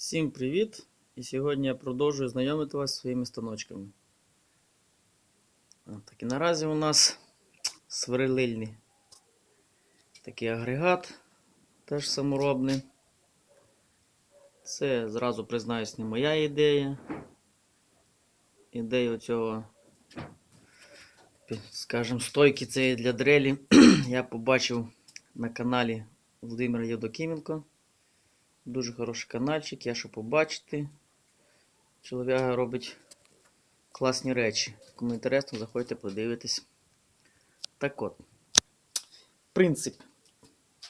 Всім привіт! І сьогодні я продовжую знайомити вас зі своїми станочками. Так, і наразі у нас сверлильний такий агрегат, теж саморобний. Це зразу признаюсь не моя ідея. Ідея цього, скажімо, стойки цієї для дрелі я побачив на каналі Володимира Євдокименко. Дуже хороший каналчик, я що побачити. Чоловіка робить класні речі. Кому інтересно, заходьте, подивитись. Так от. Принцип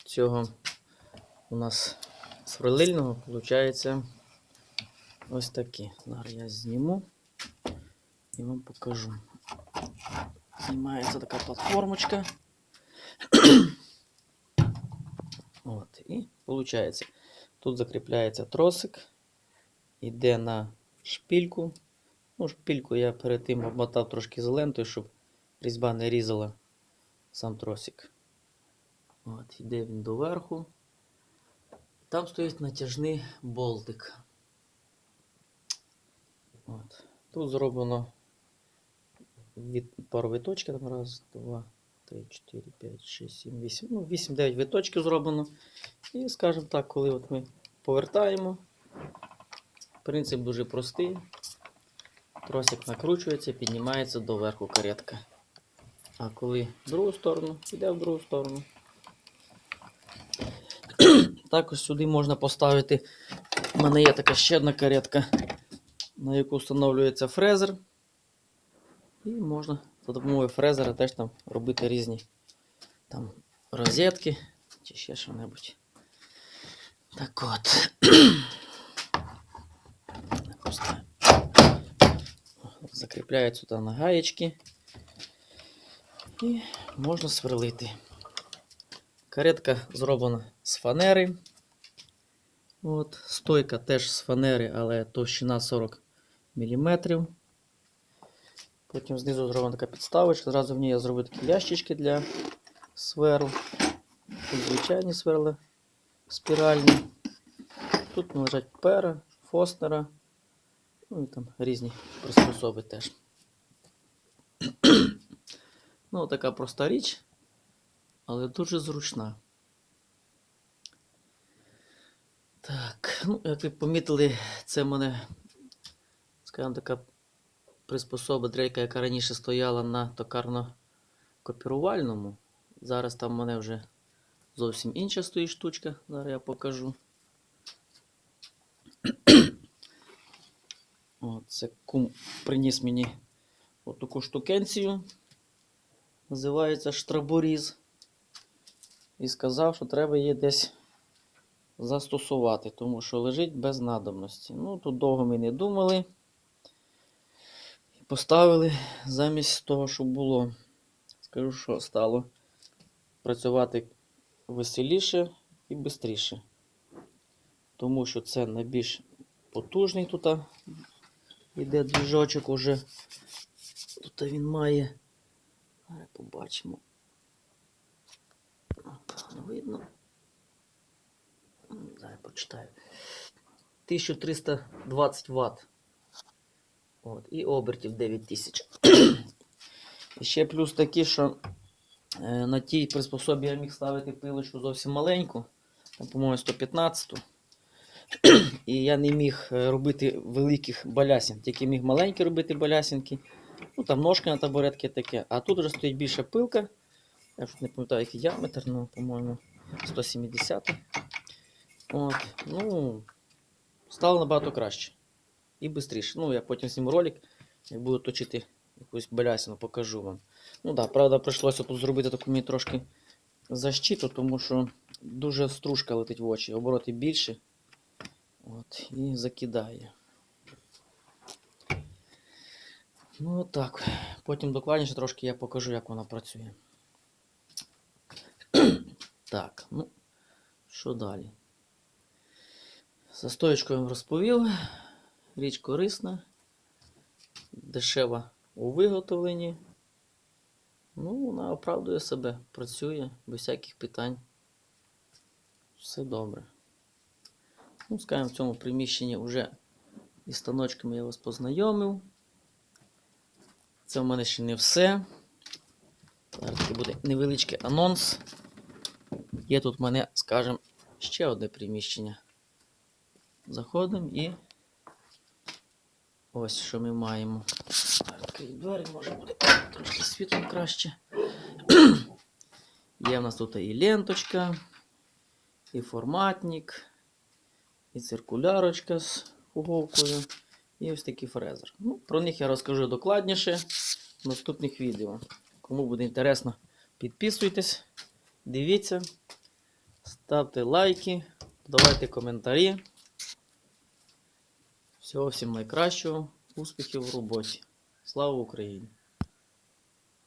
цього у нас сверлильного виходить ось такий. Зараз я зніму і вам покажу. Знімається така платформочка. От, і виходить. Тут закріпляється тросик, йде на шпільку. Ну, шпільку я перед тим обмотав трошки зелентою, щоб різьба не різала сам тросик. От, йде він доверху. Там стоїть натяжний болтик. От. Тут зроблено від, пару виточків. Там раз, два, три, чотири, п'ять, шість, сім, вісім. Ну, 8-9 виточків зроблено. І, скажімо так, коли от ми повертаємо, принцип дуже простий. Тросик накручується, піднімається до верху каретка. А коли в другу сторону, йде в другу сторону. Також сюди можна поставити. У мене є така ще одна каретка, на яку встановлюється фрезер. І можна за допомогою фрезера теж там робити різні там розетки чи ще що-небудь. Так от. Просто закріпляють сюди на гаєчки. І можна сверлити. Каретка зроблена з фанери. От, Стойка теж з фанери, але товщина 40 мм. Потім знизу зроблена така підставочка. Зразу в ній я зробив такі ящички для сверл. Тут звичайні сверли спіральні. Тут лежать пера, фостера. Ну і там різні приспособи теж. ну, така проста річ, але дуже зручна. Так, ну, як ви помітили, це в мене, скажімо, така приспособа дрейка, яка раніше стояла на токарно-копірувальному. Зараз там в мене вже зовсім інша стоїть штучка. Зараз я покажу. О, це кум приніс мені отаку штукенцію. Називається штраборіз. І сказав, що треба її десь застосувати, тому що лежить без надобності. Ну, тут довго ми не думали. Поставили замість того, що було. Скажу, що стало працювати веселіше і швидше. Тому що це найбільш потужний тут йде двіжочок уже. Тут він має. Побачимо. Погано видно. Зараз почитаю. 1320 Вт. От, і обертів 9000. і ще плюс такий, що е, на тій приспособі я міг ставити пилочку зовсім маленьку. По-моєму, 115. І я не міг е, робити великих балясин, тільки міг маленькі робити балясинки. Ну там ножка на табуретки таке. А тут вже стоїть більша пилка. Я вже не пам'ятаю, який діаметр, ну, по-моєму, 170. От, ну, стало набагато краще. І швидше. Ну, я потім зніму ролик, як буду точити якусь балясину, покажу вам. Ну так, да, правда, прийшлося тут зробити таку мені трошки защиту, тому що дуже стружка летить в очі, обороти більше. От, і закидає. Ну так. Потім докладніше трошки я покажу, як вона працює. так, ну, що далі? За стоєчкою розповів. Річ корисна, дешева у виготовленні. Ну, вона оправдує себе, працює без всяких питань. Все добре. Ну, скажімо, в цьому приміщенні вже із станочками я вас познайомив. Це в мене ще не все. Зараз буде невеличкий анонс. Є тут в мене, скажімо, ще одне приміщення. Заходимо і ось що ми маємо. Так, двері, може буде трошки світло краще. Є в нас тут і ленточка, і форматник, і циркулярочка з уголкою, і ось такий фрезер. Ну, про них я розкажу докладніше в наступних відео. Кому буде інтересно, підписуйтесь, дивіться, ставте лайки, давайте коментарі. Всього всім найкращого, успіхів в роботі. Слава Україні!